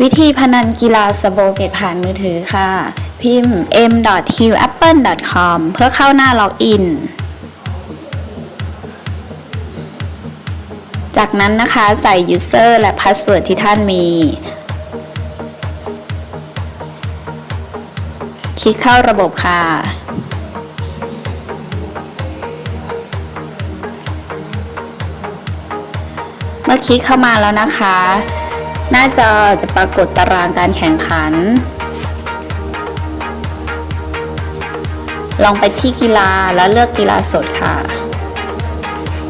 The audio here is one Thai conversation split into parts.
วิธีพนันกีฬาสโบเกตผ่านมือถือค่ะ พิมพ์ m.hillapple.com เพื่อเข้าหน้าล็อกอิน จากนั้นนะคะใส่ user และ password ที่ท่านมี คลิกเข้าระบบค่ะ เมื่อคลิกเข้ามาแล้วนะคะ หน้าจอจะปรากฏตารางการแข่งขัน ลองไปที่กีฬาแล้วเลือกกีฬาสดค่ะ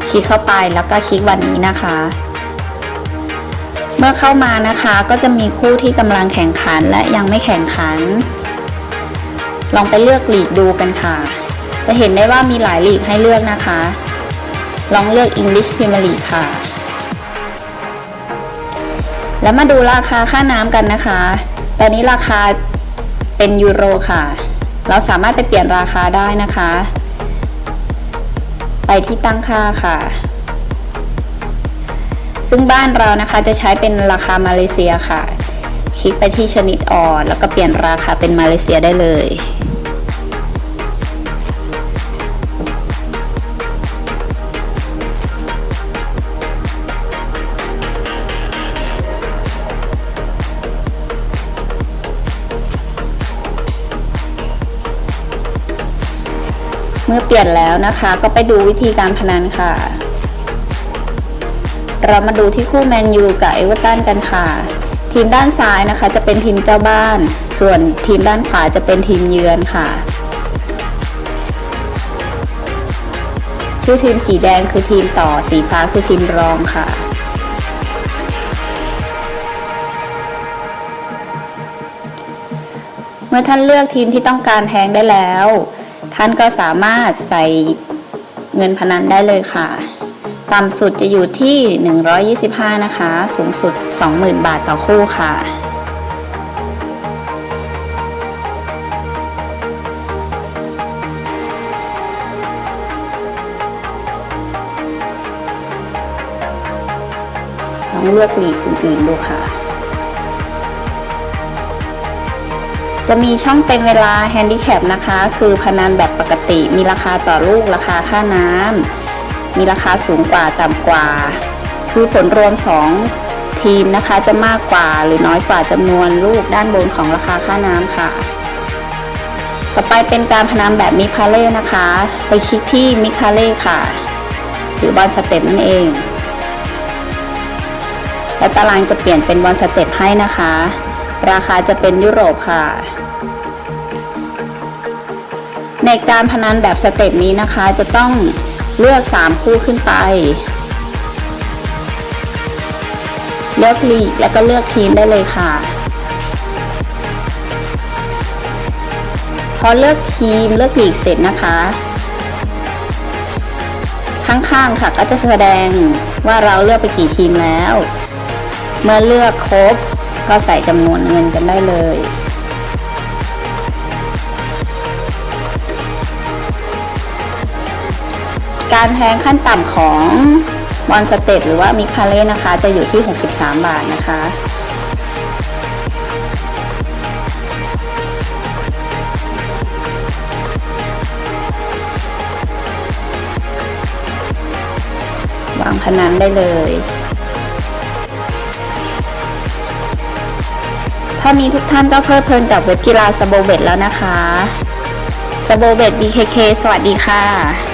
คลิกเข้าไปแล้วก็คลิกวันนี้นะคะ เมื่อเข้ามานะคะก็จะมีคู่ที่กำลังแข่งขันและยังไม่แข่งขัน ลองไปเลือกหลีกดูกันค่ะ จะเห็นได้ว่ามีหลายหลีกให้เลือกนะคะ ลองเลือก English Premier League ค่ะ แล้วมาดูราคาค่าน้ำกันนะคะ ตอนนี้ราคาเป็นยูโรค่ะ เราสามารถไปเปลี่ยนราคาได้นะคะ ไปที่ตั้งค่าค่ะ ซึ่งบ้านเรานะคะจะใช้เป็นราคามาเลเซียค่ะ คลิกไปที่ชนิดอ่อดแล้วก็เปลี่ยนราคาเป็นมาเลเซียได้เลย มื่อเปลี่ยนแล้วนะคะ ก็ไปดูวิธีการพนันค่ะ เรามาดูที่คู่แมนยูกับเอเวอร์ตันกันค่ะทีมด้านซ้ายนะคะจะเป็นทีมเจ้าบ้าน ส่วนทีมด้านขวาจะเป็นทีมเยือนค่ะ ชื่อทีมสีแดงคือทีมต่อ สีฟ้าคือทีมรองค่ะ เมื่อท่านเลือกทีมที่ต้องการแทงได้แล้ว ท่านก็สามารถใส่เงินพนันได้เลยค่ะ ต่ำสุดจะอยู่ที่ 125 นะคะ สูงสุด 20,000 บาทต่อคู่ค่ะ ลองเลือกลีกอื่นๆดูค่ะ จะมีช่องเต็มเวลาแฮนดิแคปนะคะ คือพนันแบบปกติ มีราคาต่อลูกราคาค่าน้ำมีราคาสูงกว่าต่ำกว่า คือผลรวม 2 ทีมนะคะจะมากกว่าหรือน้อยกว่าจำนวนลูกด้านบนของราคาค่าน้ำค่ะ ต่อไปเป็นการพนันแบบมิคาเล่นะคะ ไปคลิกที่มิคาเล่ค่ะ หรือบอลสเต็ปนั่นเอง และตารางจะเปลี่ยนเป็นบอลสเต็ปให้นะคะ ราคาจะเป็นยุโรปค่ะ ในการพนันแบบสเต็ปนี้นะคะจะต้องเลือก 3 คู่ขึ้นไป เลือกลีกแล้วก็เลือกทีมได้เลยค่ะ พอเลือกทีมเลือกลีกเสร็จนะคะ ข้างๆค่ะก็จะแสดงว่าเราเลือกไปกี่ทีมแล้ว เมื่อเลือกครบ ก็ใส่จำนวนเงินกันได้เลย การแทงขั้นต่ำของบอลสเตปหรือว่ามิคาเล่นะคะ จะอยู่ที่ 63 บาทนะคะวางพนันได้เลย ท่านี้ทุกท่านก็เพลิดเพลินกับเว็บกีฬาสโบเบตแล้วนะคะสโบเบต BKK สวัสดีค่ะ